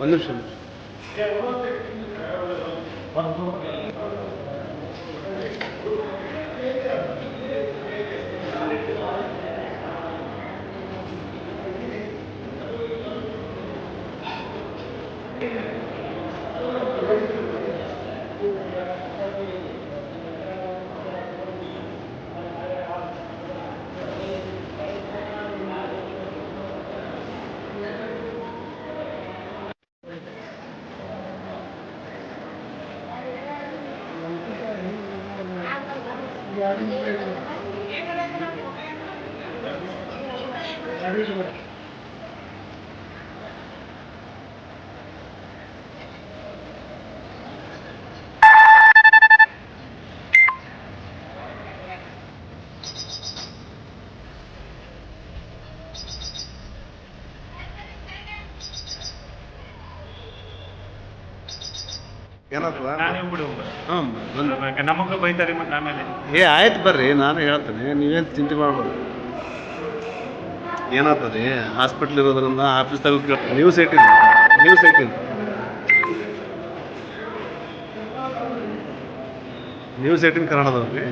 ಒಂದು ನಿಮಿಷ ಒಂದು ನಿಮಿಷ. ಏನಾಗ್ತದ? ನಾನೇ ಬಿಡು ಹ್ಞೂ ಬಂದು ನಮಗ ಬೈತಾರೆ ಮತ್ತೆ ಆಮೇಲೆ. ಏ ಆಯ್ತು ಬರ್ರಿ ನಾನು ಹೇಳ್ತೇನೆ ನೀವೇನು ಚಿಂತೆ ಮಾಡ್ಬೋದು ಏನಾಗ್ತದೆ ಹಾಸ್ಪಿಟ್ಲ್ ಇರೋದ್ರಿಂದ ಆಫೀಸ್ ತಗೋ ನೀವು ಏಟಿನ್ ನ್ಯೂಸ್ ಏಟಿನ್ ನ್ಯೂಸ್ ಏಟಿನ್ ಕನ್ನಡದವ್ರಿ.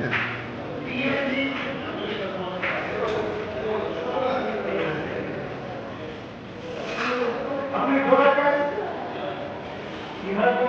ಹೊರಗೆ